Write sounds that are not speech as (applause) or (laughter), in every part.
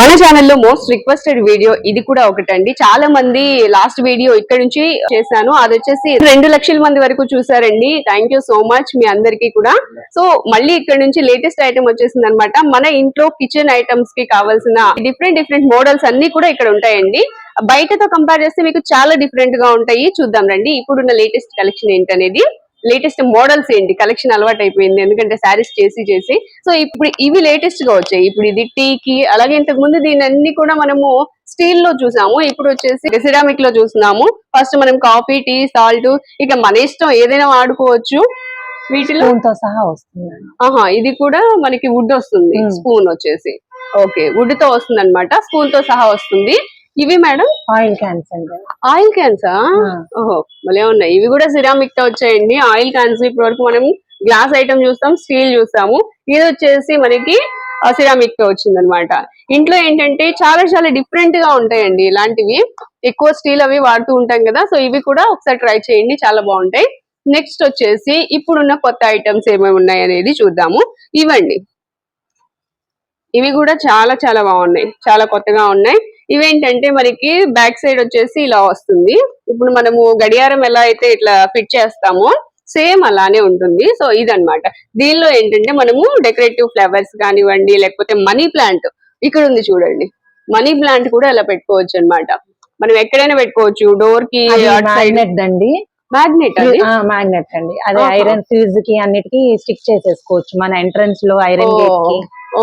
మన ఛానల్లో most requested video ఇది కూడా ఒకటండి. చాలా మంది లాస్ట్ వీడియో ఇక్కడ నుంచి చేశాను. అది వచ్చేసి రెండు లక్షల మంది వరకు చూసారండి థ్యాంక్ యూ సో మచ్ మీ అందరికీ కూడా. సో మళ్ళీ ఇక్కడ నుంచి లేటెస్ట్ ఐటమ్ వచ్చేసింది అనమాట మన ఇంట్లో కిచెన్ ఐటమ్స్కి కావాల్సిన డిఫరెంట్ డిఫరెంట్ మోడల్స్ అన్ని కూడా ఇక్కడ ఉంటాయండి. బయటతో కంపేర్ చేస్తే మీకు చాలా డిఫరెంట్గా ఉంటాయి. చూద్దాం రండి. ఇప్పుడున్న లేటెస్ట్ కలెక్షన్ ఏంటనేది. లేటెస్ట్ మోడల్స్ ఏంటి? కలెక్షన్ అలవాటు అయిపోయింది ఎందుకంటే శారీస్ చేసి చేసి. సో ఇప్పుడు ఇవి లేటెస్ట్గా వచ్చాయి. ఇప్పుడు ఇది టీకి అలాగే ఇంతకు ముందు దీని అన్ని కూడా మనము స్టీల్లో చూసాము. ఇప్పుడు వచ్చేసి సిరామిక్లో చూస్తున్నాము. ఫస్ట్ మనం కాఫీ టీ సాల్ట్ ఇక మన ఇష్టం ఏదైనా వాడుకోవచ్చు. వీటిలో సహా వస్తుందండి ఆహా ఇది కూడా మనకి వుడ్ వస్తుంది. Hmm. స్పూన్ వచ్చేసి. ఓకే వుడ్తో వస్తుంది అనమాట స్పూన్తో సహా వస్తుంది. ఇవి మేడం? ఆయిల్ క్యాన్స్ అండి. ఆయిల్ క్యాన్సా. ఓహో భలే ఉన్నాయి. ఇవి కూడా సిరామిక్తో వచ్చాయండి. ఆయిల్ క్యాన్స్ ఇప్పటి వరకు మనం గ్లాస్ ఐటమ్ చూస్తాం స్టీల్ చూస్తాము. ఇది వచ్చేసి మనకి సిరామిక్తో వచ్చింది అనమాట ఇంట్లో ఏంటంటే చాలా చాలా డిఫరెంట్గా ఉంటాయండి ఇలాంటివి. ఎక్కువ స్టీల్ అవి వాడుతూ ఉంటాం కదా సో ఇవి కూడా ఒకసారి ట్రై చేయండి చాలా బాగుంటాయి. నెక్స్ట్ వచ్చేసి ఇప్పుడున్న కొత్త ఐటమ్స్ ఏమేమి ఉన్నాయి అనేది చూద్దాము. ఇవండి. ఇవి కూడా చాలా చాలా బాగున్నాయి. చాలా కొత్తగా ఉన్నాయి. ఇవేంటంటే మనకి బ్యాక్ సైడ్ వచ్చేసి ఇలా వస్తుంది. ఇప్పుడు మనము గడియారం ఎలా అయితే ఇట్లా ఫిట్ చేస్తామో సేమ్ అలానే ఉంటుంది. సో ఇదన్నమాట. దీనిలో ఏంటంటే మనము డెకరేటివ్ ఫ్లవర్స్ కానివ్వండి లేకపోతే మనీ ప్లాంట్ ఇక్కడ ఉంది చూడండి. మనీ ప్లాంట్ కూడా ఇలా పెట్టుకోవచ్చు అన్నమాట మనం ఎక్కడైనా పెట్టుకోవచ్చు. డోర్కి మ్యాగ్నెట్ అండి మ్యాగ్నెట్ మ్యాగ్నెట్ అండి. అదే. ఐరన్ ఫ్యూజ్కి అన్నిటికి స్టిక్ చేసేసుకోవచ్చు మన ఎంట్రన్స్లో ఐరన్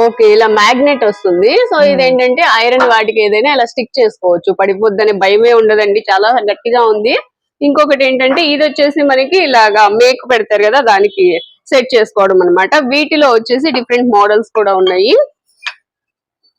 ఓకే ఇలా మ్యాగ్నెట్ వస్తుంది. So Hmm. ఇదేంటంటే ఐరన్ వాటికి ఏదైనా ఇలా స్టిక్ చేసుకోవచ్చు. పడిపోద్దనే భయమే ఉండదండి చాలా గట్టిగా ఉంది. ఇంకొకటి ఏంటంటే ఇది వచ్చేసి మనకి ఇలాగా మేక్ పెడతారు కదా దానికి సెట్ చేసుకోవడం అన్నమాట. వీటిలో వచ్చేసి డిఫరెంట్ మోడల్స్ కూడా ఉన్నాయి.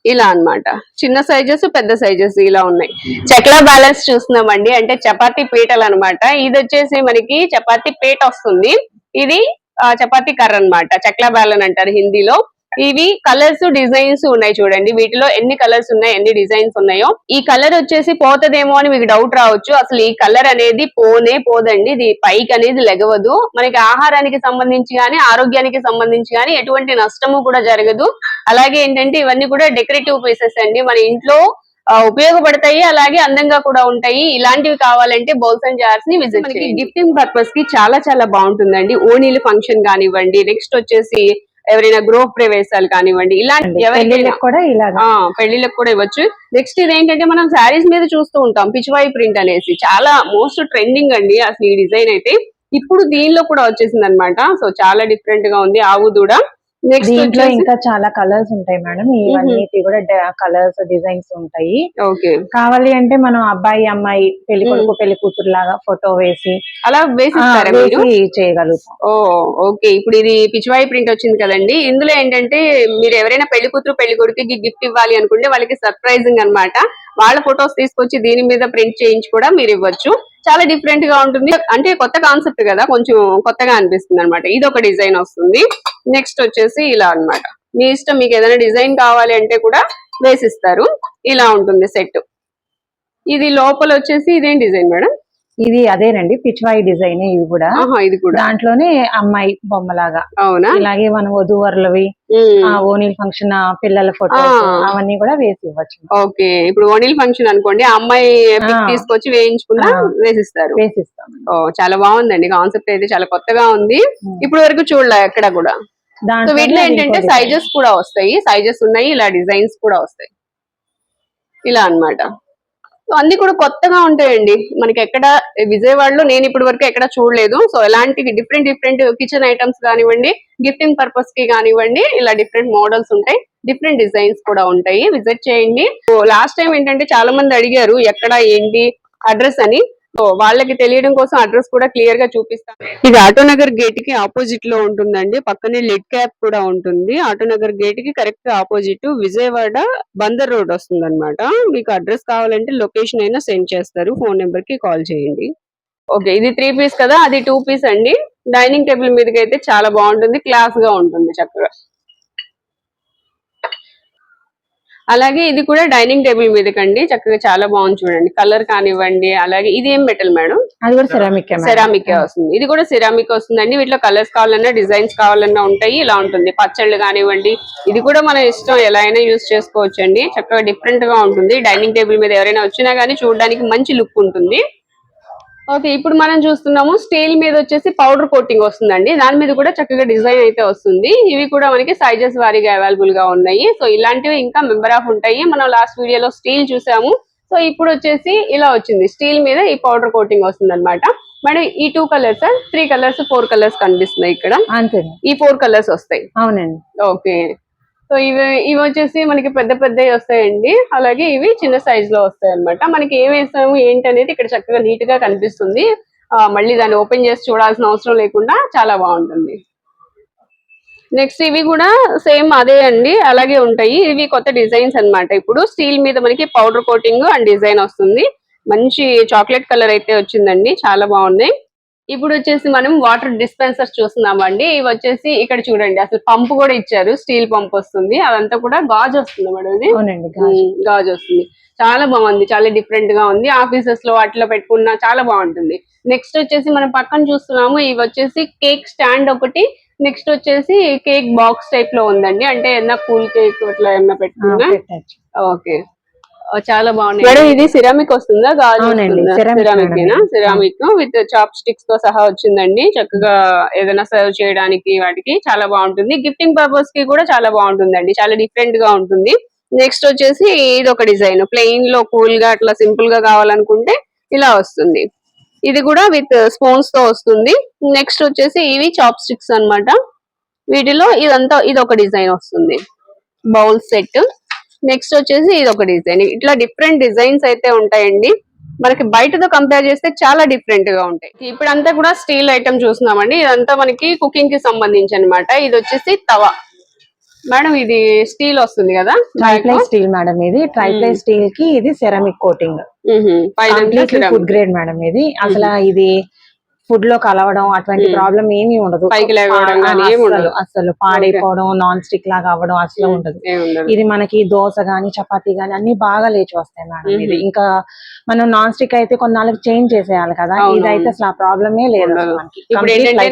ఇలా అన్నమాట. చిన్న సైజెస్ పెద్ద సైజెస్ ఇలా ఉన్నాయి. చక్ల బ్యాలెన్స్ చూస్తున్నామండి. అంటే చపాతీ పీటలు అన్నమాట ఇది వచ్చేసి మనకి చపాతీ పీట వస్తుంది. ఇది ఆ, చపాతీ కర్ర అన్నమాట. చక్ల బ్యాలన్ అంటారు హిందీలో. ఇవి కలర్స్ డిజైన్స్ ఉన్నాయి చూడండి. వీటిలో ఎన్ని కలర్స్ ఉన్నాయి ఎన్ని డిజైన్స్ ఉన్నాయో. ఈ కలర్ వచ్చేసి పోతదేమో అని మీకు డౌట్ రావచ్చు. అసలు ఈ కలర్ అనేది పోనే పోదండి. ఇది పైకి అనేది లెగవదు. మనకి ఆహారానికి సంబంధించి గానీ ఆరోగ్యానికి సంబంధించి గానీ ఎటువంటి నష్టము కూడా జరగదు. అలాగే ఏంటంటే ఇవన్నీ కూడా డెకరేటివ్ పీసెస్ అండి. మన ఇంట్లో ఉపయోగపడతాయి. అలాగే అందంగా కూడా ఉంటాయి. ఇలాంటివి కావాలంటే బౌల్స్ అండ్ జార్స్ని విజిట్ మనకి గిఫ్టింగ్ పర్పస్కి చాలా చాలా బాగుంటుందండి. ఓణీలు ఫంక్షన్ కానివ్వండి. నెక్స్ట్ వచ్చేసి ఎవరైనా గృహ ప్రవేశాలు కానివ్వండి ఇలాంటి పెళ్ళిళ్ళకి కూడా ఇవ్వచ్చు. నెక్స్ట్ ఇది ఏంటంటే మనం శారీస్ మీద చూస్తూ ఉంటాం పిచ్వాయి ప్రింట్ అనేసి. చాలా మోస్ట్ ట్రెండింగ్ అండి అసలు ఈ డిజైన్ అయితే. ఇప్పుడు దీనిలో కూడా వచ్చేసింది అనమాట సో చాలా డిఫరెంట్గా ఉంది ఆవు దూడ. దీంట్లో ఇంకా చాలా కలర్స్ ఉంటాయి మేడం ఇవన్నీ కూడా కలర్స్ డిజైన్స్ ఉంటాయి. ఓకే. కావాలి అంటే మనం అబ్బాయి అమ్మాయి పెళ్ళి కొడుకు పెళ్ళి కూతురు లాగా ఫోటో వేసి అలా వేసి చేయగలుగుతాం. ఓకే. ఇప్పుడు ఇది పిచ్చివాయి ప్రింట్ వచ్చింది కదండి. ఇందులో ఏంటంటే మీరు ఎవరైనా పెళ్ళి కూతురు పెళ్ళి కొడుకుకి గిఫ్ట్ ఇవ్వాలి అనుకుంటే వాళ్ళకి సర్ప్రైజింగ్ అన్నమాట. వాళ్ళ ఫొటోస్ తీసుకొచ్చి దీని మీద ప్రింట్ చేయించి కూడా మీరు ఇవ్వచ్చు. చాలా డిఫరెంట్గా ఉంటుంది. అంటే కొత్త కాన్సెప్ట్ కదా కొంచెం కొత్తగా అనిపిస్తుంది అనమాట ఇది ఒక డిజైన్ వస్తుంది. నెక్స్ట్ వచ్చేసి ఇలా అన్నమాట. మీ ఇష్టం మీకు ఏదైనా డిజైన్ కావాలి అంటే కూడా వేసిస్తారు. ఇలా ఉంటుంది సెట్. ఇది లోపల వచ్చేసి ఇదేం డిజైన్ మేడం? ఇది అదేనండి పిచ్వాయి డిజైన్ ఇవి కూడా. ఇది కూడా. దాంట్లోనే అమ్మాయి బొమ్మలాగా. అవునా? ఇలాగే మన వధూవరులవి ఓనీల్ ఫంక్షన్ పిల్లల ఫోటో. అవన్నీ కూడా వేసి ఇవ్వచ్చు. ఓకే ఇప్పుడు ఓనిల్ ఫంక్షన్ అనుకోండి అమ్మాయి. తీసుకొచ్చి వేయించుకున్నా. వేసిస్తారు. వేసిస్తాం ఓ చాలా బాగుందండి కాన్సెప్ట్ అయితే చాలా కొత్తగా ఉంది. ఇప్పుడు వరకు చూడలే ఎక్కడ కూడా? వీటిలో ఏంటంటే సైజెస్ కూడా వస్తాయి సైజెస్ ఉన్నాయి ఇలా డిజైన్స్ కూడా వస్తాయి. ఇలా అన్నమాట. సో అన్ని కూడా కొత్తగా ఉంటాయండి. మనకి ఎక్కడ విజయవాడలో నేను ఇప్పటి వరకు ఎక్కడ చూడలేదు. సో ఎలాంటి డిఫరెంట్ డిఫరెంట్ కిచెన్ ఐటమ్స్ కానివ్వండి గిఫ్టింగ్ పర్పస్కి కానివ్వండి ఇలా డిఫరెంట్ మోడల్స్ ఉంటాయి. డిఫరెంట్ డిజైన్స్ కూడా ఉంటాయి. విజిట్ చేయండి. లాస్ట్ టైం ఏంటంటే చాలా మంది అడిగారు ఎక్కడ ఏంటి అడ్రస్ అని. వాళ్ళకి తెలియడం కోసం అడ్రస్ కూడా క్లియర్గా చూపిస్తాను ఇది ఆటోనగర్ గేట్కి ఆపోజిట్లో ఉంటుందండి. పక్కనే లెడ్ క్యాప్ కూడా ఉంటుంది. Autonagar గేట్కి correct opposite Vijayawada Bandar road వస్తుంది అనమాట మీకు అడ్రస్ కావాలంటే లొకేషన్ అయినా సెండ్ చేస్తారు. ఫోన్ నెంబర్కి కాల్ చేయండి. ఓకే ఇది త్రీ పీస్ కదా? అది టూ పీస్ అండి. డైనింగ్ టేబుల్ మీదకి అయితే చాలా బాగుంటుంది. క్లాస్గా ఉంటుంది చక్కగా. అలాగే ఇది కూడా డైనింగ్ టేబుల్ మీదకండి. చక్కగా చాలా బాగుంది చూడండి. కలర్ కానివ్వండి అలాగే ఇది ఏం మెటల్ మేడం? అది కూడా సెరామిక్ సెరామిక్ వస్తుంది. ఇది కూడా సెరామిక్ వస్తుందండి. వీటిలో కలర్స్ కావాలన్నా డిజైన్స్ కావాలన్నా ఉంటాయి. ఇలా ఉంటుంది. పచ్చళ్ళు కానివ్వండి ఇది కూడా మన ఇష్టం. ఎలా అయినా యూస్ చేసుకోవచ్చు చక్కగా డిఫరెంట్గా ఉంటుంది. డైనింగ్ టేబుల్ మీద ఎవరైనా వచ్చినా గానీ చూడడానికి మంచి లుక్ ఉంటుంది. ఓకే ఇప్పుడు మనం చూస్తున్నాము స్టీల్ మీద వచ్చేసి పౌడర్ కోటింగ్ వస్తుందండి. దాని మీద కూడా చక్కగా డిజైన్ అయితే వస్తుంది. ఇవి కూడా మనకి సైజెస్ వారీగా అవైలబుల్గా ఉన్నాయి. సో ఇలాంటివి ఇంకా మెంబర్ ఆఫ్ ఉంటాయి. మనం లాస్ట్ వీడియోలో స్టీల్ చూసాము. సో ఇప్పుడు వచ్చేసి ఇలా వచ్చింది. స్టీల్ మీద ఈ పౌడర్ కోటింగ్ వస్తుంది అనమాట మరి ఈ two colours three colours four colours కనిపిస్తున్నాయి ఇక్కడ. అంతే ఈ ఫోర్ కలర్స్ వస్తాయి. అవునండి. ఓకే. సో ఇవి ఇవి వచ్చేసి మనకి పెద్ద పెద్దవి వస్తాయండి. అలాగే ఇవి చిన్న సైజ్లో వస్తాయి అన్నమాట మనకి ఏం వేసాము ఏంటి అనేది ఇక్కడ చక్కగా నీట్గా కనిపిస్తుంది. మళ్ళీ దాన్ని ఓపెన్ చేసి చూడాల్సిన అవసరం లేకుండా చాలా బాగుంటుంది. నెక్స్ట్ ఇవి కూడా సేమ్ అదే అండి. అలాగే ఉంటాయి. ఇవి కొత్త డిజైన్స్ అన్నమాట. ఇప్పుడు స్టీల్ మీద మనకి పౌడర్ కోటింగ్ అండ్ డిజైన్ వస్తుంది. మంచి చాక్లెట్ కలర్ అయితే వచ్చిందండి. చాలా బాగున్నాయి. ఇప్పుడు వచ్చేసి మనం వాటర్ డిస్పెన్సర్స్ చూస్తున్నామండి. ఇవి వచ్చేసి ఇక్కడ చూడండి అసలు పంపు కూడా ఇచ్చారు. స్టీల్ పంప్ వస్తుంది. అదంతా కూడా గాజు వస్తుంది మేడం ఇది. గాజు. వస్తుంది. చాలా బాగుంది. చాలా డిఫరెంట్గా ఉంది. ఆఫీసెస్లో అట్లా పెట్టుకున్నా చాలా బాగుంటుంది. నెక్స్ట్ వచ్చేసి మనం పక్కన చూస్తున్నాము. ఇవి వచ్చేసి కేక్ స్టాండ్ ఒకటి. నెక్స్ట్ వచ్చేసి కేక్ బాక్స్ టైప్లో ఉందండి. అంటే ఏదైనా కూల్ కేక్ అట్లా ఏమన్నా పెట్టుకున్నా? ఓకే చాలా బాగున్నాయి. మేడం ఇది సిరామిక్ వస్తుందా? గాజు సిరామిక్. సిరామిక్ విత్ చాప్ స్టిక్స్తో సహా వచ్చిందండి. చక్కగా ఏదైనా సర్వ్ చేయడానికి వాటికి చాలా బాగుంటుంది. గిఫ్టింగ్ పర్పస్కి కూడా చాలా బాగుంటుందండి. చాలా డిఫరెంట్గా ఉంటుంది. నెక్స్ట్ వచ్చేసి ఇది ఒక డిజైన్ ప్లెయిన్లో కూల్గా అట్లా సింపుల్గా కావాలనుకుంటే ఇలా వస్తుంది. ఇది కూడా విత్ స్పూన్స్తో వస్తుంది. నెక్స్ట్ వచ్చేసి ఇవి చాప్ స్టిక్స్ అన్నమాట. వీటిలో ఇదంతా ఇది ఒక డిజైన్ వస్తుంది. బౌల్ సెట్ నెక్స్ట్ వచ్చేసి ఇది ఒక డిజైన్ ఇట్లా డిఫరెంట్ డిజైన్స్ అయితే ఉంటాయండి. మనకి బయటతో కంపేర్ చేస్తే చాలా డిఫరెంట్గా ఉంటాయి. ఇప్పుడు అంతా కూడా స్టీల్ ఐటమ్ చూస్తున్నామండి. ఇదంతా మనకి కుకింగ్కి సంబంధించి అన్నమాట ఇది వచ్చేసి తవా. మేడం ఇది స్టీల్ వస్తుంది కదా? ట్రైప్లై స్టీల్ మేడం ఇది. ట్రైప్లై స్టీల్కి ఇది ceramic coating food grade madam ఇది. అసలు ఇది ఫుడ్లో కలవడం అటువంటి. ప్రాబ్లం ఏమీ ఉండదు. పైకి లేవడం ఆ, కానీ ఏమి ఉండదు. అస్సలు పాడైపోవడం నాన్ స్టిక్ లాగా అవ్వడం అసలు ఉండదు. ఇది మనకి దోశ గాని చపాతీ గాని అన్ని బాగా లేచి వస్తాయి మేడం ఇది. మ్మ్. ఇంకా మనం నాన్ స్టిక్ అయితే కొన్నాళ్ళకి చేంజ్ చేసేయాలి కదా. ఇదైతే. అసలు ఆ ప్రాబ్లమే లేదు అసలు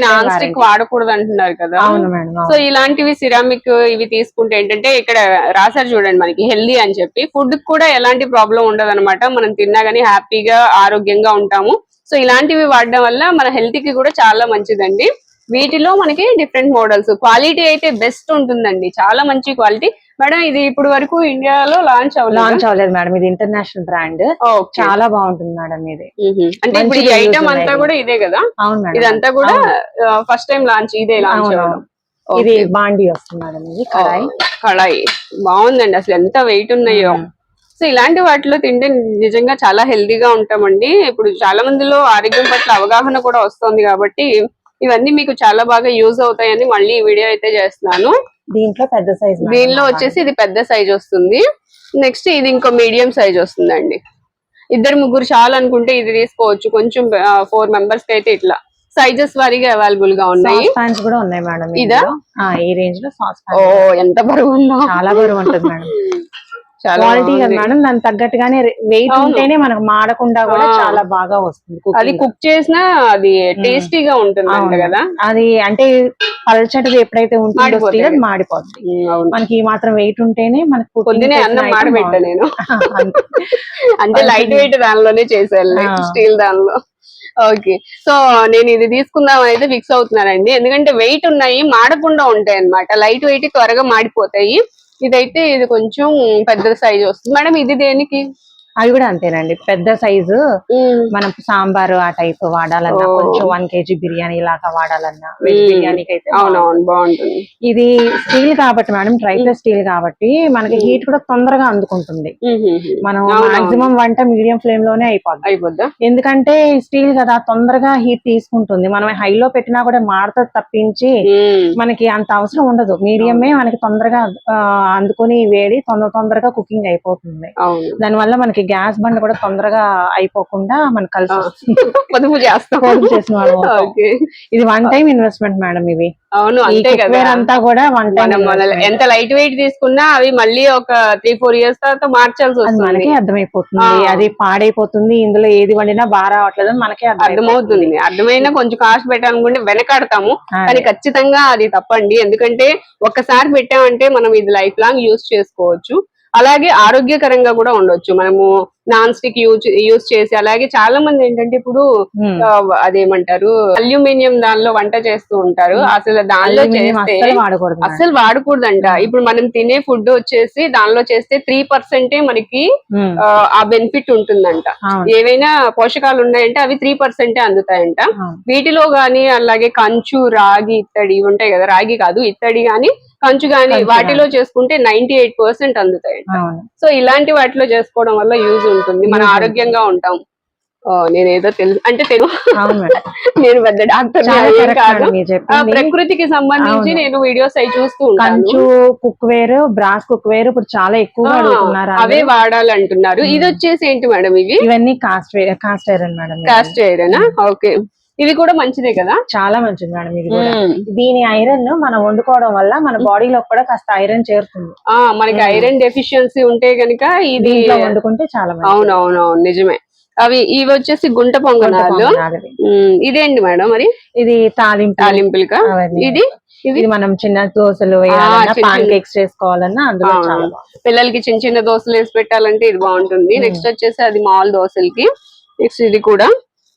నాన్ స్టిక్. వాడకూడదు అంటున్నారు కదా. అవును మేడం సో ఇలాంటివి సిరామిక్ ఇవి తీసుకుంటే ఏంటంటే ఇక్కడ రాశారు చూడండి మనకి హెల్దీ అని చెప్పి. ఫుడ్ కూడా ఎలాంటి ప్రాబ్లం ఉండదు అనమాట మనం తిన్నా గానీ హ్యాపీగా ఆరోగ్యంగా ఉంటాము. సో ఇలాంటివి వాడడం వల్ల మన హెల్త్కి కూడా చాలా మంచిదండి. వీటిలో మనకి డిఫరెంట్ మోడల్స్ క్వాలిటీ అయితే బెస్ట్ ఉంటుందండి. చాలా మంచి క్వాలిటీ మేడం ఇది ఇప్పుడు వరకు ఇండియాలో లాంచ్ లాంచ్ అవ్వలేదు అవ్వలేదు మేడం ఇది ఇంటర్నేషనల్ బ్రాండ్ చాలా బాగుంటుంది మేడం ఇది. అంటే ఇప్పుడు ఈ ఐటమ్ అంతా. కూడా ఇదే కదా? అవును మేడం ఇదంతా కూడా ఫస్ట్ టైం లాంచ్ ఇదే లాంచ్ ఇది. బాండి వస్తుంది మేడం ఇది కడాయి. కడాయి. బాగుందండి. అసలు ఎంత వెయిట్ ఉన్నాయో. సో ఇలాంటి వాటిలో తింటే నిజంగా చాలా హెల్దీగా ఉంటామండి. ఇప్పుడు చాలా మందిలో ఆరోగ్యం పట్ల అవగాహన కూడా వస్తుంది కాబట్టి ఇవన్నీ మీకు చాలా బాగా యూజ్ అవుతాయని మళ్ళీ ఈ వీడియో అయితే చేస్తున్నాను. దీంట్లో పెద్ద సైజ్ దీనిలో వచ్చేసి ఇది పెద్ద సైజ్ వస్తుంది. నెక్స్ట్ ఇది ఇంకో మీడియం సైజ్ వస్తుందండి. ఇద్దరు ముగ్గురు చాలు అనుకుంటే ఇది తీసుకోవచ్చు. కొంచెం ఫోర్ మెంబర్స్కి అయితే ఇట్లా సైజెస్ వారీగా అవైలబుల్గా ఉన్నాయి. కూడా మేడం ఇదా? ఈ రేంజ్లో సాస్ ఓ ఎంత బరువు చాలా బరువు ఉంటుంది మేడం. (laughs) క్వాలిటీ కదా. మేడం దానికి తగ్గట్టుగానే వెయిట్. ఉంటేనే మనకు మాడకుండా కూడా. చాలా బాగా వస్తుంది అది. కుక్ చేసినా అది టేస్టీగా ఉంటుంది. కదా అది అంటే పల్చటిది ఎప్పుడైతే ఉంటుందో అది మాడిపోతుంది మనకి మాత్రం వెయిట్ ఉంటేనే మనకి పొద్దునే అన్నం మాడబెట్టా. నేను. (laughs) అంటే లైట్ వెయిట్ దానిలోనే ఆ. స్టీల్ దానిలో ఓకే సో నేను ఇది తీసుకుందాం అయితే ఫిక్స్ అవుతున్నానండి ఎందుకంటే వెయిట్ ఉన్నాయి మాడకుండా ఉంటాయి అన్నమాట లైట్ వెయిట్ త్వరగా మాడిపోతాయి ఇదైతే ఇది కొంచెం పెద్ద సైజ్ వస్తుంది. మేడం ఇది దేనికి? అవి కూడా అంతేనండి పెద్ద సైజు మనం సాంబారు ఆ టైప్ వాడాలన్నా. కొంచెం వన్ కేజీ బిర్యానీ లాగా వాడాలన్నా వెజ్ మ్మ్. బిర్యానీకి అయితే బాగుంటుంది. ఇది స్టీల్ కాబట్టి మేడం ట్రైప్లెస్ స్టీల్ కాబట్టి మనకి. హీట్ కూడా తొందరగా అందుకుంటుంది. మనం. మాక్సిమం వంట మీడియం ఫ్లేమ్లోనే అయిపోద్ది అయిపోద్దా ఎందుకంటే స్టీల్ కదా తొందరగా హీట్ తీసుకుంటుంది మనం హైలో పెట్టినా కూడా మాడతది తప్పించి మనకి అంత అవసరం ఉండదు మీడియమే మనకి తొందరగా అందుకొని వేడి తొందర తొందరగా కుకింగ్ అయిపోతుంది దానివల్ల మనకి మనకి గ్యాస్ బండ్ కూడా తొందరగా అయిపోకుండా మనకు కలిసి. వస్తుంది. (laughs) పొదుపు చేస్తాం. పొదుపు చేసిన వాళ్ళం ఇది వన్ టైం ఇన్వెస్ట్మెంట్ మేడం ఇది అవును అంతే కదా. అంతా కూడా వన్ టైం ఎంత లైట్ వెయిట్ తీసుకున్నా అవి మళ్ళీ ఒక త్రీ ఫోర్ ఇయర్స్ తర్వాత మార్చాల్సి వస్తుంది. మనకే అర్థమైపోతుంది. అది పాడైపోతుంది. ఇందులో ఏది వండినా బాగా రావట్లేదు అని మనకే అర్థమవుతుంది. అర్థమైనా కొంచెం కాస్ట్ పెట్టాలనుకుంటే వెనకాడతాము. కానీ ఖచ్చితంగా అది తప్పండి. ఎందుకంటే ఒక్కసారి పెట్టామంటే మనం ఇది లైఫ్ లాంగ్ యూజ్ చేసుకోవచ్చు. అలాగే ఆరోగ్యకరంగా కూడా ఉండొచ్చు మనము నాన్ స్టిక్ యూజ్ యూజ్ చేసి అలాగే చాలా మంది ఏంటంటే ఇప్పుడు అదేమంటారు అల్యూమినియం దానిలో వంట చేస్తూ ఉంటారు అసలు దానిలో చేస్తే. అస్సలు వాడకూడదంట ఇప్పుడు మనం తినే ఫుడ్ వచ్చేసి దానిలో చేస్తే త్రీ పర్సెంటే మనకి. ఆ, బెనిఫిట్ ఉంటుందంట. ఏవైనా పోషకాలు ఉన్నాయంటే అవి త్రీ పర్సెంటే అందుతాయంట. వీటిలో గానీ అలాగే కంచు రాగి ఇత్తడి ఉంటాయి కదా రాగి కాదు ఇత్తడి గాని కంచు గాని కంచు వాటిలో చేసుకుంటే నైన్టీ ఎయిట్ పర్సెంట్ అందుతాయంట. అవును. సో ఇలాంటి వాటిలో చేసుకోవడం వల్ల యూజ్ ఉంటుంది. మనం ఆరోగ్యంగా ఉంటాం. ఓ, నేనేదో తెలుసు అంటే మేడం. (laughs) నేను పెద్ద డాక్టర్ కాదు. ప్రకృతికి సంబంధించి. నేను వీడియోస్ అవి చూస్తూ ఉంటాను. కంచు cookware brass cookware ఇప్పుడు చాలా ఎక్కువగా ఆ, అడుగుతున్నారు అవే. వాడాలంటున్నారు. ఇది వచ్చేసి ఏంటి మేడం ఇవి? ఇవన్నీ cast cast iron madam. Cast iron? Okay. ఇవి కూడా మంచిదే కదా? చాలా మంచిది మేడం ఇది కూడా. దీని ఐరన్ మనం వండుకోవడం వల్ల మన బాడీలో కూడా కాస్త ఐరన్ చేరుతుంది. ఆ మనకి ఐరన్ డెఫిషియన్సీ ఉంటే గనుక ఇది వండుకుంటే చాలా మంచిది. అవును అవును అవును నిజమే. అవి ఇవి వచ్చేసి గుంట పొంగనాలు? ఇదేంటి మేడం మరి? ఇది తాలింపు. తాలింపులుగా. ఇది? ఇది? ఇది మనం చిన్న దోశలు పాన్ కేక్స్ చేసుకోవాలన్నా అందులో. పిల్లలకి చిన్న చిన్న దోశలు వేసి పెట్టాలంటే ఇది బాగుంటుంది. నెక్స్ట్ వచ్చేసి అది మామూలు దోశలకి. నెక్స్ట్ ఇది కూడా.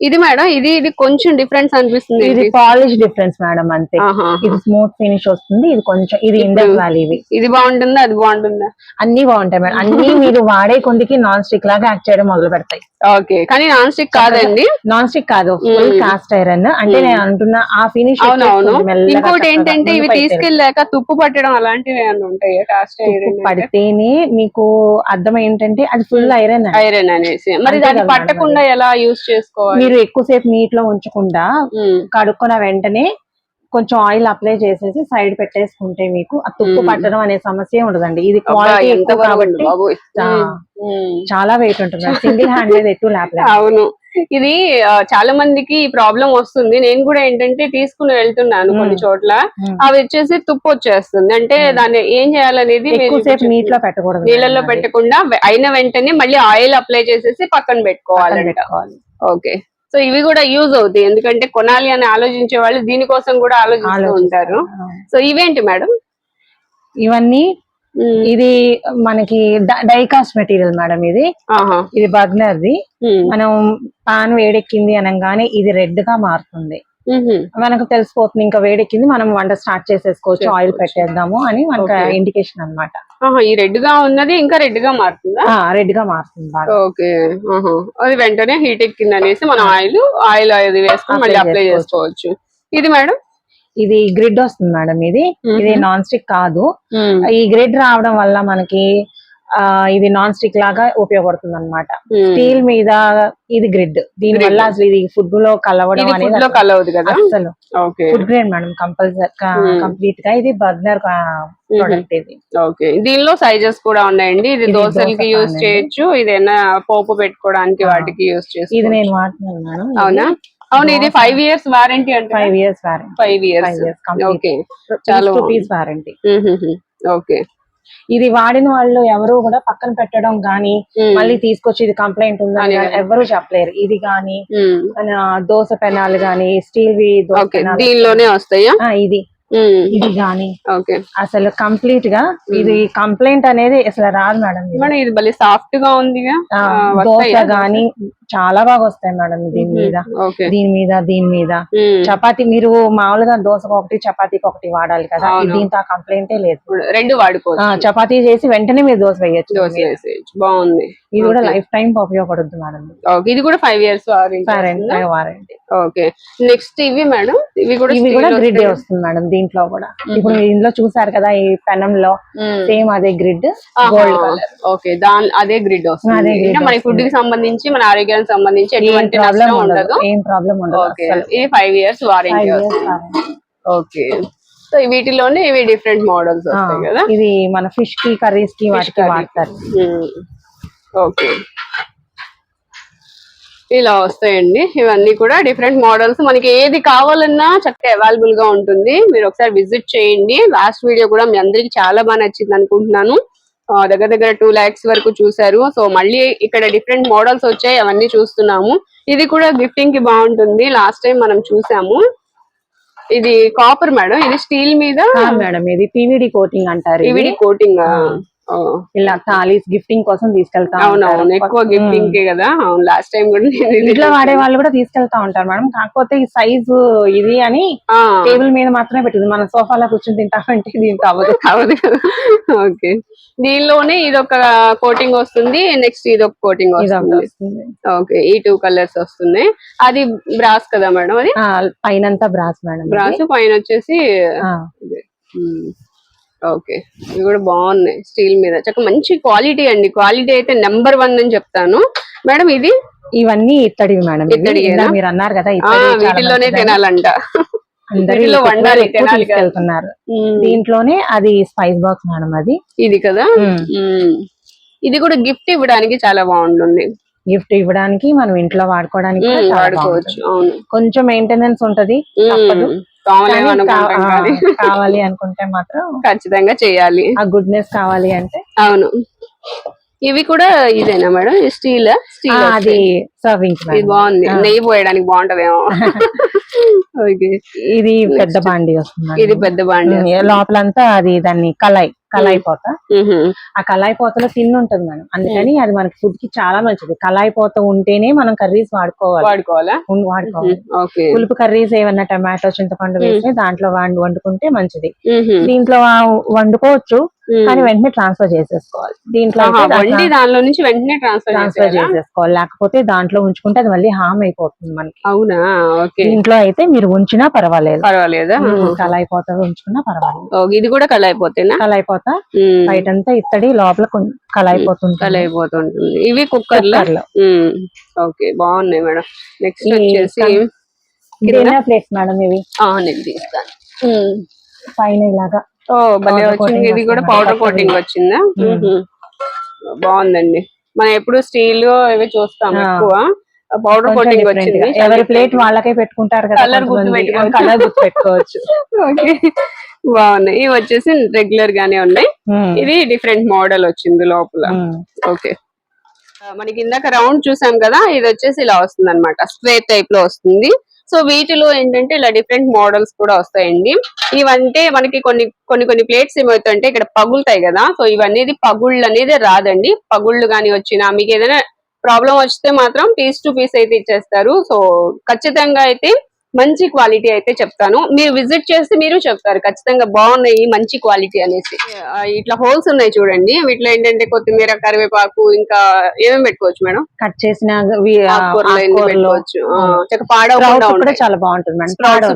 ఇది మేడం ఇది ఇది కొంచెం డిఫరెన్స్ అనిపిస్తుంది ఇది? పాలిష్ డిఫరెన్స్ మేడం అంతే. ఇది స్మూత్ ఫినిష్ వస్తుంది ఇది కొంచెం ఇది ఇండస్ వ్యాలీ ఇవి. ఇది బాగుంటుందా అది బాగుంటుందా? అన్ని బాగుంటాయి మేడం. అన్ని మీరు వాడే కొందికి నాన్ స్టిక్ లాగా యాక్ట్ చేయడం మొదలు పెడతాయి. ఓకే కానీ నాన్ స్టిక్ కాదండి. నాన్ స్టిక్ కాదు ఫుల్. కాస్ట్ ఐరన్ అంటే నేను అంటున్నా ఆ ఫినిష్ అవునవును. ఇంకోటి ఏంటంటే ఇవి తీసుకెళ్ళాక తుప్పు పట్టడం అలాంటివి ఏమైనా ఉంటాయి కాస్ట్ ఐరన్ పడితేనే మీకు అర్థం ఏంటంటే అది ఫుల్ ఐరన్ ఐరన్ అనేసి. మరి దాన్ని పట్టకుండా ఎలా యూస్ చేసుకోవాలి? మీరు ఎక్కువసేపు నీట్లో ఉంచకుండా కడుక్కున్న వెంటనే కొంచెం ఆయిల్ అప్లై చేసేసి సైడ్ పెట్టేసుకుంటే మీకు ఆ తుప్పు. పట్టడం అనే సమస్య ఉండదండి. ఇది క్వాలిటీ ఎక్కువ కాబట్టి చాలా వెయిట్ ఉంటుంది సింగిల్ హ్యాండ్ మీద ఎక్కువ లేపలేదు అవును. ఇది చాలా మందికి ప్రాబ్లం వస్తుంది. నేను కూడా ఏంటంటే తీసుకుని వెళ్తున్నాను. కొన్ని చోట్ల. అవి వచ్చేసి తుప్పు వచ్చేస్తుంది. అంటే. దాన్ని ఏం చేయాలనేది మీరు ఎక్కువసేపు ఇప్పుడు నీట్లో పెట్టకూడదు అది. పెట్టకుండా అయిన వెంటనే మళ్ళీ ఆయిల్ అప్లై చేసేసి పక్కన పెట్టుకోవాలి. ఓకే. సో ఇవి కూడా యూజ్ అవుతాయి. ఎందుకంటే కొనాలి అని ఆలోచించే వాళ్ళు దీనికోసం కూడా ఆలోచిస్తూ ఉంటారు. సో ఇవేంటి మేడం? ఇవన్నీ ఇది మనకి డైకాస్ట్ మెటీరియల్ మేడం ఇది. ఇది బర్నర్ది మనం పాన్ వేడెక్కింది అనగానే ఇది రెడ్గా మారుతుంది. మనకు తెలిసిపోతుంది ఇంకా వేడెక్కింది మనం వంట స్టార్ట్ చేసేసుకోవచ్చు ఆయిల్. పెట్టేద్దాము అని మనకు. ఇండికేషన్ అన్నమాట. ఆహా ఈ రెడ్గా ఉన్నది ఇంకా రెడ్గా మారుతుందా? రెడ్గా మారుతుంది ఓకే. అది వెంటనే హీట్ ఎక్కింది అనేసి మనం ఆయిల్ ఆయిల్ అది వేసుకొని మళ్ళీ అప్లై చేసుకోవచ్చు. ఇది మేడం? ఇది గ్రిడ్ వస్తుంది మేడం ఇది. ఇది నాన్ స్టిక్ కాదు. ఈ గ్రిడ్ రావడం వల్ల మనకి ఇది నాన్ స్టిక్ లాగా ఉపయోగపడుతుంది అనమాట ఉమ్. స్టీల్ మీద ఇది గ్రిడ్. దీని. వల్ల అసలు ఇది ఫుడ్లో కలవడం ఇది అనేది కలవదు కదా? అసలు food grade madam compulsory Hmm. కంప్లీట్గా ఇది బర్నర్ ప్రొడక్ట్ ఇది. ఓకే. దీనిలో సైజెస్ కూడా ఉన్నాయండి. ఇది ఇది దోశలకి యూజ్ చేయొచ్చు. ఇదైనా పోపు పెట్టుకోవడానికి. వాటికి యూజ్ ఇది చేసుకోవచ్చు నేను వాడుతున్నాను మేడం అవునా? అవును ఇది. ఫైవ్ ఇయర్స్ వారంటీ అంటే five years warranty five years okay. చాలా. Rupees warranty okay. ఇది వాడిన వాళ్ళు ఎవరు కూడా పక్కన పెట్టడం గానీ మళ్ళీ తీసుకొచ్చి ఇది కంప్లైంట్ ఉందని. ఎవరు చెప్పలేరు. ఇది గానీ దోశ పెనాలు గానీ స్టీల్ వి దీనిలోనే వస్తాయా? ఇది. ఇది గానీ ఓకే. అసలు కంప్లీట్గా ఇది కంప్లైంట్ అనేది అసలు రాదు మేడం. మేడం ఇది భలే సాఫ్ట్గా ఆ, ఆ, దోశ? గానీ చాలా బాగా వస్తాయి మేడం దీని మీద. దీని మీద దీని మీద. చపాతీ మీరు మామూలుగా దోశకు ఒకటి చపాతీకి ఒకటి వాడాలి కదా. దీంతో కంప్లైంటే లేదు. రెండు ఆ, వాడుకోవచ్చు చపాతీ చేసి వెంటనే మీరు దోశ వేయచ్చు. దోశ వేసేయచ్చు. బాగుంది. ఇది కూడా. లైఫ్ టైం ఉపయోగపడుతుంది మేడం. ఇది కూడా five years warranty warranty okay. Next ఇవి మేడం. ఇవి కూడా గ్రిడ్. వస్తుంది మేడం దీంట్లో కూడా ఇప్పుడు ఇందులో చూసారు కదా ఈ పెనంలో ఉమ్. సేమ్ అదే గ్రిడ్ ఆహా. గోల్డ్ కలర్ ఓకే దాని అదే గ్రిడ్ వస్తుంది మన ఫుడ్కి. సంబంధించి మన ఆరోగ్యానికి సంబంధించి ఎటువంటి ప్రాబ్లం ఉండదు ఏం ప్రాబ్లం ఉండదు. ఇది five years warranty. Okay so వీటిలోనే ఇవి డిఫరెంట్ మోడల్స్ వస్తాయి కదా ఇది మన ఫిష్కి కర్రీస్కి వాటికి. వాడతారు ఓకే ఇలా వస్తాయండి. ఇవన్నీ కూడా డిఫరెంట్ మోడల్స్ మనకి ఏది కావాలన్నా చక్కగా అవైలబుల్గా ఉంటుంది. మీరు ఒకసారి విజిట్ చేయండి. లాస్ట్ వీడియో కూడా మీ అందరికి చాలా బాగా నచ్చింది అనుకుంటున్నాను. దగ్గర దగ్గర టూ లాక్స్ వరకు చూసారు సో మళ్ళీ ఇక్కడ డిఫరెంట్ మోడల్స్ వచ్చాయి. అవన్నీ చూస్తున్నాము. ఇది కూడా గిఫ్టింగ్కి బాగుంటుంది. లాస్ట్ టైం మనం చూసాము. ఇది కాపర్ మేడం ఇది స్టీల్ మీద మేడం ఇది పీవీడి కోటింగ్ అంటారు. ఇవిడి కోటింగ్ ఇలా థాలీస్ గిఫ్టింగ్ కోసం తీసుకెళ్తా అవునవును. ఎక్కువ గిఫ్టింగ్ కే కదా. లాస్ట్ టైం కూడా ఇంట్లో వాడే వాళ్ళు కూడా తీసుకెళ్తా ఉంటారు మేడం. కాకపోతే ఈ సైజు ఇది అని టేబుల్ మీద మాత్రమే పెట్టింది. మన సోఫాలో కూర్చొని తింటామంటే దీనికి అవ్వదు అవును కదా ఓకే. దీనిలోనే ఇది ఒక కోటింగ్ వస్తుంది. నెక్స్ట్ ఇది ఒక కోటింగ్ వస్తుంది. ఓకే ఈ టూ కలర్స్ వస్తున్నాయి. అది బ్రాస్ కదా మేడం అది? ఆ, పైనంతా బ్రాస్ మేడం. బ్రాస్ పైన వచ్చేసి ఓకే. ఇవి కూడా బాగున్నాయి స్టీల్ మీద. చక్క మంచి క్వాలిటీ అండి. క్వాలిటీ అయితే నెంబర్ వన్ అని చెప్తాను. మేడం ఇది? ఇవన్నీ ఇత్తడివి మేడం? ఇందాక మీరు అన్నారు కదా ఇత్తడి వీటిల్లోనే. తినాలంట. వీటిలో వండాలి. తీసుకెళ్తున్నారు. దీంట్లోనే అది స్పైస్ బాక్స్ మేడం అది. ఇది కదా. ఇది కూడా గిఫ్ట్ ఇవ్వడానికి చాలా బాగుంటుంది. గిఫ్ట్ ఇవ్వడానికి మనం ఇంట్లో వాడుకోవడానికి వాడుకోవచ్చు. కొంచెం మెయింటెనెన్స్ ఉంటది తప్పదు. కావాలి అనుకుంటే మాత్రం ఖచ్చితంగా చేయాలి. ఆ గుడ్నెస్ కావాలి అంటే? అవును. ఇవి కూడా ఇదేనా మేడం? స్టీల్ స్టీల్ అది సర్వింగ్ ఇది బాగుంది. నెయ్యి పోయడానికి బాగుంటదేమో. (laughs) ఓకే. ఇది పెద్ద బాండి వస్తుంది ఇది పెద్ద బాండి లోపలంతా అది దాన్ని కలాయి కలాయి పోత. ఆ కలాయి పోతలో తిన్ను ఉంటుంది మేడం. అందుకని అది మనకి ఫుడ్కి చాలా మంచిది. కలాయి పోత ఉంటేనే మనం కర్రీస్ వాడుకోవాలి. వాడుకోవాలా? వాడుకోవాలి. పులుపు కర్రీస్ ఏమన్నా టమాటో చింతపండు వేసి దాంట్లో వండు వండుకుంటే మంచిది. దీంట్లో వండుకోవచ్చు. కానీ వెంటనే ట్రాన్స్ఫర్ చేసేసుకోవాలి. దీంట్లో దానిలో నుంచి వెంటనే ట్రాన్స్ఫర్ ట్రాన్స్ఫర్ చేసేసుకోవాలి. లేకపోతే దాంట్లో ఉంచుకుంటే అది మళ్ళీ హామ్ అయిపోతుంది మనకి. అవునా? ఓకే. దీంట్లో అయితే మీరు ఉంచినా పర్వాలేదు. పర్వాలేదా? కలాయి పోత ఉంచుకున్నా పర్వాలేదు. ఇది కూడా కళ అయిపోతేనా కలాయి పోత మ్మ్. బయటంతా ఇత్తడి లోపల కొంచెం కలాయి పోతుంది కళ అయిపోతుంటుంది ఇవి కుక్కర్లో. ఓకే బాగున్నాయి మేడం. నెక్స్ట్ వచ్చేసి ప్లేట్స్ మేడం ఇవి? మ్మ్. పైన ఇలాగా. ఓ భలే వచ్చింది ఇది కూడా. పౌడర్. కోటింగ్ వచ్చిందా. మ్మ్. బాగుందండి మనం ఎప్పుడు స్టీల్ ఇవి చూస్తాం. ఎక్కువ పౌడర్ కోటింగ్ వచ్చింది. ఎవరి ప్లేట్ వాళ్ళకే పెట్టుకుంటారు కదా Colour గుర్తు పెట్టుకోవచ్చు. కలర్ గుర్తు పెట్టుకోవచ్చు ఓకే బాగున్నాయి ఇవి వచ్చేసి రెగ్యులర్ గానే ఉన్నాయి మ్మ్. ఇది డిఫరెంట్ మోడల్ వచ్చింది లోపల మ్మ్. ఓకే మనకి ఇందాక రౌండ్ చూసాం కదా ఇది వచ్చేసి ఇలా వస్తుంది అనమాట స్క్వేర్ టైప్లో వస్తుంది సో వీటిలో ఏంటంటే ఇలా డిఫరెంట్ మోడల్స్ కూడా వస్తాయండి. ఇవంటే మనకి కొన్ని కొన్ని కొన్ని ప్లేట్స్ ఏమవుతాయంటే ఇక్కడ పగులుతాయి కదా. సో ఇవన్నీ పగుళ్ళు అనేది రాదండి. పగుళ్ళు కానీ వచ్చినా మీకు ఏదైనా ప్రాబ్లం వస్తే మాత్రం పీస్ టు పీస్ అయితే ఇచ్చేస్తారు. సో ఖచ్చితంగా అయితే మంచి క్వాలిటీ అయితే చెప్తాను. మీరు విజిట్ చేస్తే మీరు చెప్తారు. ఖచ్చితంగా బాగున్నాయి మంచి క్వాలిటీ అనేసి. ఇట్లా హోల్స్ ఉన్నాయి చూడండి. వీటిలో ఏంటంటే కొత్తిమీర కరివేపాకు ఇంకా ఏమేమి పెట్టుకోవచ్చు మేడం? కట్ చేసిన పెట్టుకోవచ్చు? పాడవకుండా చాలా బాగుంటుంది.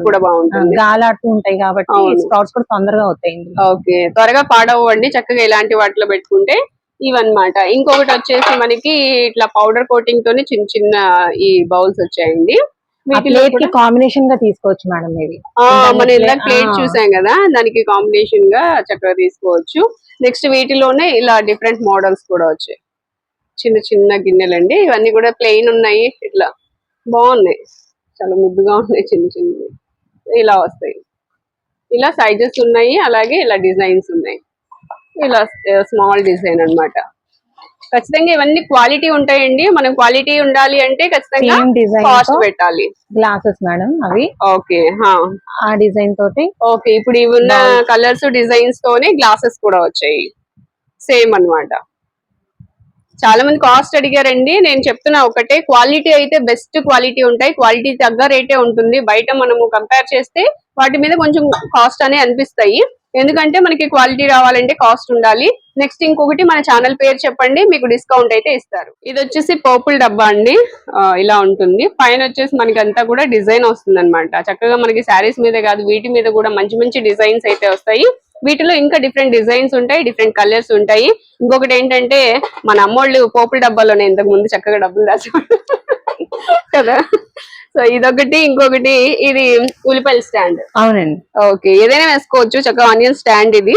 కూడా బాగుంటుంది. గాలాడుతూ ఉంటాయి కాబట్టి. స్ప్రౌట్స్ కూడా తొందరగా అవుతాయి. ఓకే. త్వరగా పాడవండి చక్కగా ఇలాంటి వాటిలో పెట్టుకుంటే ఇవన్నమాట. ఇంకొకటి వచ్చేసి మనకి ఇట్లా పౌడర్ కోటింగ్ తోని చిన్న చిన్న ఈ బౌల్స్ వచ్చాయండి. ప్లేట్కి కాంబినేషన్గా తీసుకోవచ్చు మేడం ఇవి దాని మనం ఇందాక ప్లేట్. చూసాం కదా దానికి కాంబినేషన్గా చక్కగా తీసుకోవచ్చు. నెక్స్ట్ వీటిలోనే ఇలా డిఫరెంట్ మోడల్స్ కూడా వచ్చాయి. చిన్న చిన్న గిన్నెలండి ఇవన్నీ కూడా ప్లెయిన్ ఉన్నాయి ఇట్లా బాగున్నాయి. చాలా ముద్దుగా ఉన్నాయి చిన్న చిన్నవి. ఇలా వస్తాయి. ఇలా సైజెస్ ఉన్నాయి అలాగే ఇలా డిజైన్స్ ఉన్నాయి. ఇలా స్మాల్ డిజైన్ అన్నమాట. ఖచ్చితంగా ఇవన్నీ క్వాలిటీ ఉంటాయండి. మనం క్వాలిటీ ఉండాలి అంటే ఖచ్చితంగా కాస్ట్ పెట్టాలి. గ్లాసెస్ మేడం అవి. ఓకే ఆ డిజైన్ తోటి. ఓకే ఇప్పుడు ఇవి ఉన్న కలర్స్ డిజైన్స్ తోనే గ్లాసెస్ కూడా వచ్చాయి. సేమ్ అన్నమాట. చాలా మంది కాస్ట్ అడిగారండి. నేను చెప్తున్నా ఒకటే క్వాలిటీ అయితే బెస్ట్ క్వాలిటీ ఉంటాయి. క్వాలిటీ తగ్గ రేటే ఉంటుంది. బయట మనము కంపేర్ చేస్తే వాటి మీద కొంచెం కాస్ట్ అనే అనిపిస్తాయి. ఎందుకంటే మనకి క్వాలిటీ రావాలంటే కాస్ట్ ఉండాలి. నెక్స్ట్ ఇంకొకటి మన ఛానల్ పేరు చెప్పండి మీకు డిస్కౌంట్ అయితే ఇస్తారు. ఇది వచ్చేసి పర్పుల్ డబ్బా అండి. ఇలా ఉంటుంది. పైన వచ్చేసి మనకి అంతా కూడా డిజైన్ వస్తుంది అనమాట చక్కగా మనకి శారీస్ మీద కాదు వీటి మీద కూడా మంచి మంచి డిజైన్స్ అయితే వస్తాయి. వీటిలో ఇంకా డిఫరెంట్ డిజైన్స్ ఉంటాయి డిఫరెంట్ కలర్స్ ఉంటాయి. ఇంకొకటి ఏంటంటే మన అమ్మోళ్ళు పోపుల డబ్బాలోనే ఇంతకు ముందు చక్కగా డబ్బులు దాచి కదా? సో ఇదొకటి ఇంకొకటి ఇది ఉల్లిపాయల స్టాండ్. అవునండి. ఓకే ఏదైనా వేసుకోవచ్చు చక్కగా ఆనియన్ స్టాండ్ ఇది.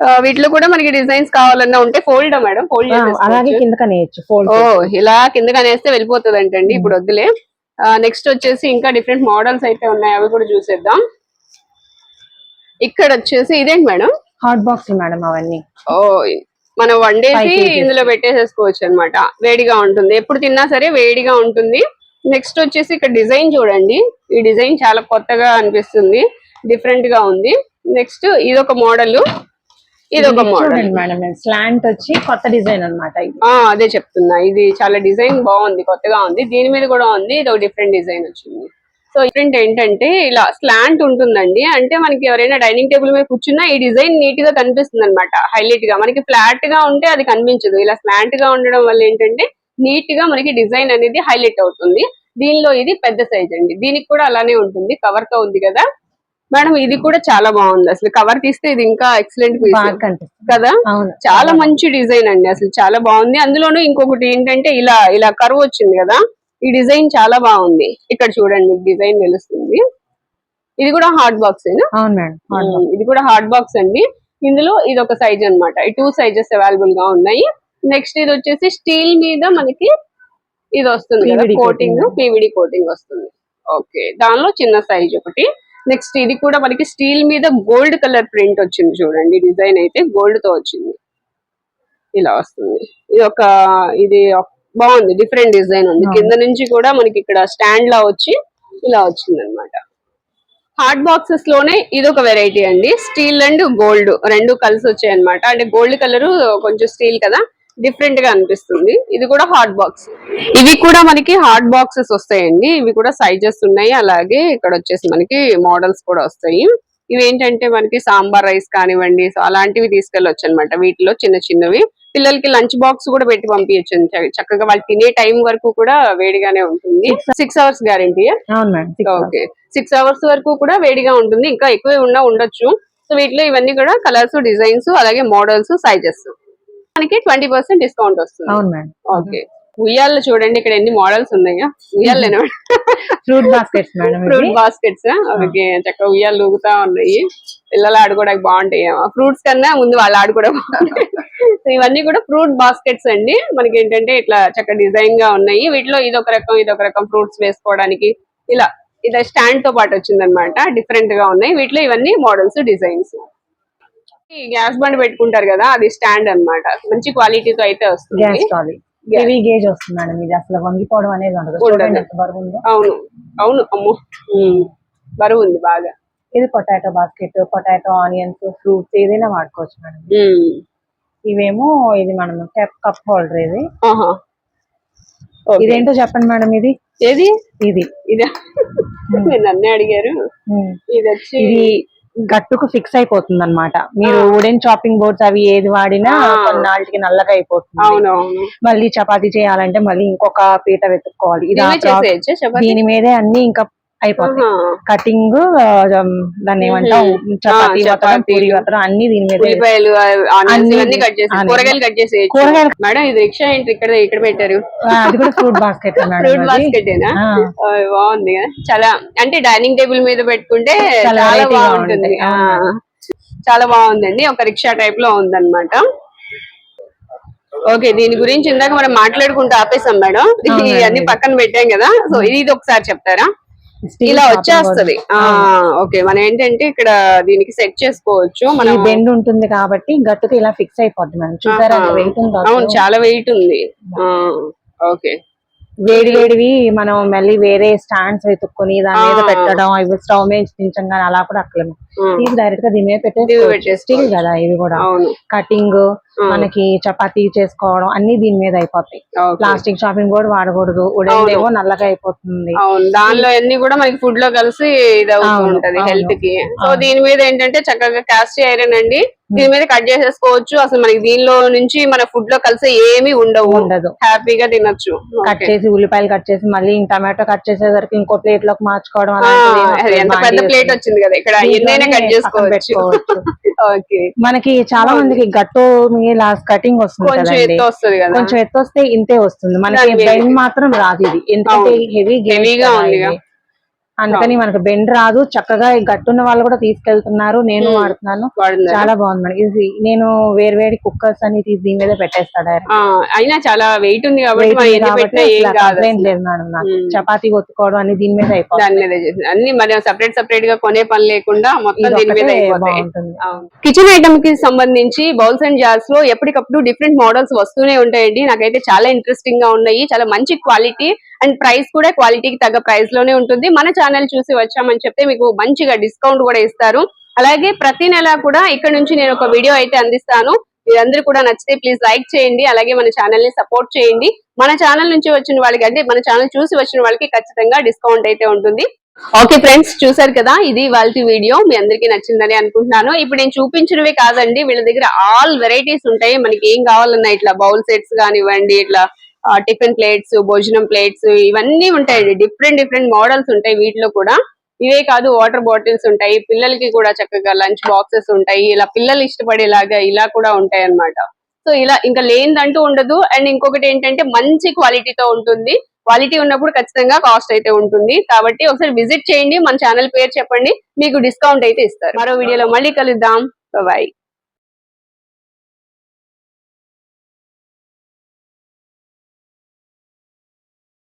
ఆ, వీటిలో కూడా మనకి డిజైన్స్ కావాలన్నా ఉంటే ఫోల్డ్ మేడం ఫోల్డ్ అలాగే కింద కనేయచ్చు ఫోల్డ్ ఓ ఇలా కిందకి అనేస్తే వెళ్ళిపోతుంది అంటండి ఇప్పుడు వద్దులే. నెక్స్ట్ వచ్చేసి ఇంకా డిఫరెంట్ మోడల్స్ అయితే ఉన్నాయి అవి కూడా చూసేద్దాం. ఇక్కడ వచ్చేసి ఇదేంటి మేడం? హాట్ బాక్స్ మేడం అవన్నీ. ఓ మనం వండేసి. ఇందులో పెట్టేసేసుకోవచ్చు అన్నమాట. వేడిగా ఉంటుంది. ఎప్పుడు తిన్నా సరే వేడిగా ఉంటుంది. నెక్స్ట్ వచ్చేసి ఇక్కడ డిజైన్ చూడండి. ఈ డిజైన్ చాలా కొత్తగా అనిపిస్తుంది. డిఫరెంట్గా ఉంది. నెక్స్ట్ ఇదొక మోడల్. ఇదొక మోడల్. చూడండి మేడం స్లాంట్ వచ్చి కొత్త డిజైన్ అన్నమాట ఇది. ఆ అదే చెప్తున్నా. ఇది చాలా డిజైన్ బాగుంది కొత్తగా ఉంది. దీని మీద కూడా ఉంది ఇది ఒక డిఫరెంట్ డిజైన్ వచ్చింది. సో డిఫరెంట్ ఏంటంటే ఇలా స్లాంట్ ఉంటుందండి. అంటే మనకి ఎవరైనా డైనింగ్ టేబుల్ మీద కూర్చున్నా ఈ డిజైన్ నీట్గా కనిపిస్తుంది అనమాట హైలైట్గా. మనకి ఫ్లాట్గా ఉంటే అది కనిపించదు. ఇలా స్లాంట్గా ఉండడం వల్ల ఏంటంటే నీట్గా మనకి డిజైన్ అనేది హైలైట్ అవుతుంది. దీనిలో ఇది పెద్ద సైజ్ అండి. దీనికి కూడా అలానే ఉంటుంది. కవర్తో ఉంది కదా. మేడం ఇది కూడా చాలా బాగుంది. అసలు కవర్ తీస్తే ఇది ఇంకా ఎక్సలెంట్ కదా? చాలా మంచి డిజైన్ అండి. అసలు చాలా బాగుంది. అందులోనూ ఇంకొకటి ఏంటంటే ఇలా ఇలా కరువు వచ్చింది కదా. ఈ డిజైన్ చాలా బాగుంది. ఇక్కడ చూడండి మీకు డిజైన్ తెలుస్తుంది. ఇది కూడా హార్డ్ బాక్స్. ఇది కూడా హార్డ్ బాక్స్ అండి. ఇందులో ఇది ఒక సైజ్ అన్నమాట. ఈ టూ సైజెస్ అవైలబుల్గా ఉన్నాయి. నెక్స్ట్ ఇది వచ్చేసి స్టీల్ మీద మనకి ఇది వస్తుంది కదా కోటింగ్. పీవిడి కోటింగ్ వస్తుంది. ఓకే దానిలో చిన్న సైజ్ ఒకటి. నెక్స్ట్ ఇది కూడా మనకి స్టీల్ మీద గోల్డ్ కలర్ ప్రింట్ వచ్చింది చూడండి డిజైన్ అయితే గోల్డ్తో వచ్చింది. ఇలా వస్తుంది. ఇది ఒక ఇది బాగుంది డిఫరెంట్ డిజైన్ ఉంది. కింద నుంచి కూడా మనకి ఇక్కడ స్టాండ్ లా వచ్చి ఇలా వచ్చింది అనమాట హార్డ్ బాక్సెస్లోనే ఇది ఒక వెరైటీ అండి. స్టీల్ అండ్ గోల్డ్ రెండు కలిసి వచ్చాయి అనమాట అంటే గోల్డ్ కలర్ కొంచెం స్టీల్ కదా డిఫరెంట్గా అనిపిస్తుంది. ఇది కూడా హాట్ బాక్స్ ఇవి కూడా మనకి హాట్ బాక్సెస్ వస్తాయండి. ఇవి కూడా సైజెస్ ఉన్నాయి. అలాగే ఇక్కడ వచ్చేసి మనకి మోడల్స్ కూడా వస్తాయి. ఇవి ఏంటంటే మనకి సాంబార్ రైస్ కానివ్వండి సో అలాంటివి తీసుకెళ్ళొచ్చు అనమాట వీటిలో చిన్న చిన్నవి. పిల్లలకి లంచ్ బాక్స్ కూడా పెట్టి పంపించచ్చు చక్కగా వాళ్ళు తినే టైం వరకు కూడా వేడిగానే ఉంటుంది. Six hours guarantee. Okay six hours వరకు కూడా వేడిగా ఉంటుంది. ఇంకా ఎక్కువ ఉన్నా ఉండొచ్చు. సో వీటిలో ఇవన్నీ కూడా కలర్స్ డిజైన్స్ అలాగే మోడల్స్ సైజెస్ మనకి ట్వంటీ పర్సెంట్ డిస్కౌంట్ వస్తుంది. అవును మేడం. ఓకే. ఉయ్యాల్లో చూడండి ఇక్కడ ఎన్ని మోడల్స్ ఉన్నాయా. ఉయ్యాలేనా fruit baskets madam fruit baskets okay. చక్కగా ఉయ్యాలు ఊగుతా ఉన్నాయి. పిల్లలు ఆడుకోవడానికి బాగుంటాయి. ఫ్రూట్స్ కన్నా ముందు వాళ్ళు ఆడుకోవడం బాగుంటాయి. సో ఇవన్నీ కూడా ఫ్రూట్ బాస్కెట్స్ అండి. మనకి ఏంటంటే ఇట్లా చక్కగా డిజైన్గా ఉన్నాయి. వీటిలో ఇదొక రకం ఇదొక రకం ఫ్రూట్స్ వేసుకోవడానికి ఇలా ఇలా స్టాండ్తో పాటు వచ్చింది అనమాట డిఫరెంట్గా ఉన్నాయి. వీటిలో ఇవన్నీ మోడల్స్ డిజైన్స్ గ్యాస్ బండ్ పెట్టుకుంటారు కదా అది స్టాండ్ అన్నమాట. మంచి క్వాలిటీతో అయితే వస్తుంది. హెవీ గేజ్ వస్తుంది మేడం ఇది. అసలు వంగిపోవడం అనేది ఉండదు. అవును. అవును అమ్మో. బరువు ఉంది బాగా. ఇది potato basket potato onions fruits ఏదైనా వాడుకోవచ్చు మేడం. ఇవేమో ఇది మనం కప్ హోల్డర్ ఇది. ఇదేంటో చెప్పండి మేడం ఇది? ఏది? ఇది. ఇదా? నన్నే అడిగారు. ఇది వచ్చి ఇది గట్టుకు ఫిక్స్ అయిపోతుంది అనమాట మీరు వుడెన్ చాపింగ్ బోర్డ్స్ అవి ఏది వాడినా. కొన్నాళ్ళకి నల్లగా అయిపోతుంది. మళ్ళీ చపాతీ చేయాలంటే మళ్ళీ ఇంకొక పీట వెతుక్కోవాలి. ఇది దీని మీదే అన్ని ఇంకా అయిపోతాయి. కటింగ్ దాన్ని ఏమంటాం. చపాతీ వత్తడం. పూరి వత్తడం అన్ని దీని మీద ఉల్లిపాయలు అన్ని కట్ చేసి. కూరగాయలు కట్ చేసి కూరగాయలు- మేడం ఇది రిక్షా ఏంటి? ఇక్కడ ఇక్కడ పెట్టారు. అది కూడా ఫ్రూట్ బాస్కెట్ ఫ్రూట్ బాస్కెట్ బాగుంది. చాలా అంటే డైనింగ్ టేబుల్ మీద పెట్టుకుంటే చాలా బాగుంటుంది. చాలా బాగుందండి. ఒక రిక్షా టైప్లో ఉందన్నమాట. ఓకే దీని గురించి ఇందాక మనం మాట్లాడుకుంటూ ఆపేసాం మేడం. అవునండి. అన్ని పక్కన పెట్టాం కదా. సో ఇది ఒకసారి చెప్తారా? ఇలా వచ్చేస్తది. ఓకే. మనం ఏంటంటే ఇక్కడ దీనికి సెట్ చేసుకోవచ్చు. మనం బెండ్ ఉంటుంది కాబట్టి గట్టుకు ఇలా ఫిక్స్ అయిపోద్ది మనం. చూసారా. వెయిట్ ఉందో అవును అసలు? చాలా వెయిట్ ఉంది. ఓకే. వేడి వేడివి మనం మళ్ళీ వేరే స్టాండ్స్ వెతుక్కొని దాని మీద. పెట్టడం ఇవి స్టవ్ మీద దించంగానే అలా కూడా అక్కలేము ఇది డైరెక్ట్గా దీని మీద పెట్టేసి. స్టీల్ కదా ఇది కూడా. కటింగ్ మనకి చపాతీ చేసుకోవడం అన్ని దీని మీద అయిపోతాయి. ప్లాస్టిక్ షాపింగ్ బోర్డ్ వాడకూడదు. ఉడేమో. నల్లగా అయిపోతుంది. దానిలో అన్ని కూడా మనకి ఫుడ్లో కలిసి ఇది ఉంటది. హెల్త్కి. సో. దీని మీద ఏంటంటే చక్కగా కాస్ట్ ఐరన్ అండి. దీని మీద కట్ చేసేసుకోవచ్చు. అసలు మనకి దీనిలో నుంచి మన ఫుడ్లో కలిసి ఏమీ ఉండవు. ఉండదు. హ్యాపీగా తినొచ్చు. కట్. చేసి ఉల్లిపాయలు కట్ చేసి మళ్ళీ టమాటో కట్ చేసేసరికి ఇంకో ప్లేట్లోకి మార్చుకోవడం ఎంత పెద్ద ప్లేట్. వచ్చింది కదా. ఇక్కడ ఎన్నైనా కట్ చేసుకోవచ్చు. (laughs) మనకి చాలా మందికి గట్టు లాస్ట్ కటింగ్ వస్తుంది కొంచెం ఎత్తు వస్తే ఇంతే వస్తుంది మనకి. బెండ్ మాత్రం రాదు ఇది ఎందుకంటే. హెవీ Heavy గా ఉందిగా. అందుకని మనకు బెండ్ రాదు. చక్కగా గట్టున్న వాళ్ళు కూడా తీసుకెళ్తున్నారు. నేను. వాడుతున్నాను. చాలా బాగుంది మేడం. ఇది నేను వేరు వేడి కుక్కర్స్ అని తీసి దీని మీద పెట్టేస్తాడు అయినా చాలా వెయిట్ ఉంది కాబట్టి. లేదు మేడం నాకు. చపాతీ ఒత్తుకోవడం అని దీని మీద అయిపోతుంది. అన్ని మరి సెపరేట్ సెపరేట్గా కొనే పని లేకుండా మొత్తం దీని మీద కిచెన్ ఐటమ్కి సంబంధించి బౌల్స్ అండ్ జార్స్లో ఎప్పటికప్పుడు డిఫరెంట్ మోడల్స్ వస్తూనే ఉంటాయండి. నాకైతే చాలా ఇంట్రెస్టింగ్గా ఉన్నాయి. చాలా మంచి క్వాలిటీ అండ్ ప్రైస్ కూడా క్వాలిటీకి తగ్గ ప్రైస్లోనే ఉంటుంది. మన ఛానల్ చూసి వచ్చామని చెప్తే మీకు మంచిగా డిస్కౌంట్ కూడా ఇస్తారు. అలాగే ప్రతి నెల కూడా ఇక్కడ నుంచి నేను ఒక వీడియో అయితే అందిస్తాను. మీరందరూ కూడా నచ్చితే ప్లీజ్ లైక్ చేయండి. అలాగే మన ఛానల్ని సపోర్ట్ చేయండి. మన ఛానల్ నుంచి వచ్చిన వాళ్ళకి అంటే మన ఛానల్ చూసి వచ్చిన వాళ్ళకి ఖచ్చితంగా డిస్కౌంట్ అయితే ఉంటుంది. ఓకే ఫ్రెండ్స్ చూసారు కదా? ఇది వాళ్ళ వీడియో. మీ అందరికీ నచ్చిందని అనుకుంటున్నాను. ఇప్పుడు నేను చూపించినవే కాదండి. వీళ్ళ దగ్గర ఆల్ వెరైటీస్ ఉంటాయి. మనకి ఏం కావాలన్నా ఇట్లా బౌల్ సెట్స్ కానివ్వండి ఇట్లా టిఫిన్ ప్లేట్స్ భోజనం ప్లేట్స్ ఇవన్నీ ఉంటాయి డిఫరెంట్ డిఫరెంట్ మోడల్స్ ఉంటాయి వీటిలో కూడా. ఇవే కాదు వాటర్ బాటిల్స్ ఉంటాయి. పిల్లలకి కూడా చక్కగా లంచ్ బాక్సెస్ ఉంటాయి. ఇలా పిల్లలు ఇష్టపడేలాగా ఇలా కూడా ఉంటాయి అన్నమాట సో ఇలా ఇంకా లేనిదంటూ ఉండదు. అండ్ ఇంకొకటి ఏంటంటే మంచి క్వాలిటీతో ఉంటుంది. క్వాలిటీ ఉన్నప్పుడు ఖచ్చితంగా కాస్ట్ అయితే ఉంటుంది. కాబట్టి ఒకసారి విజిట్ చేయండి. మన ఛానల్ పేరు చెప్పండి. మీకు డిస్కౌంట్ అయితే ఇస్తారు. మరో వీడియోలో మళ్ళీ కలుద్దాం. బాయ్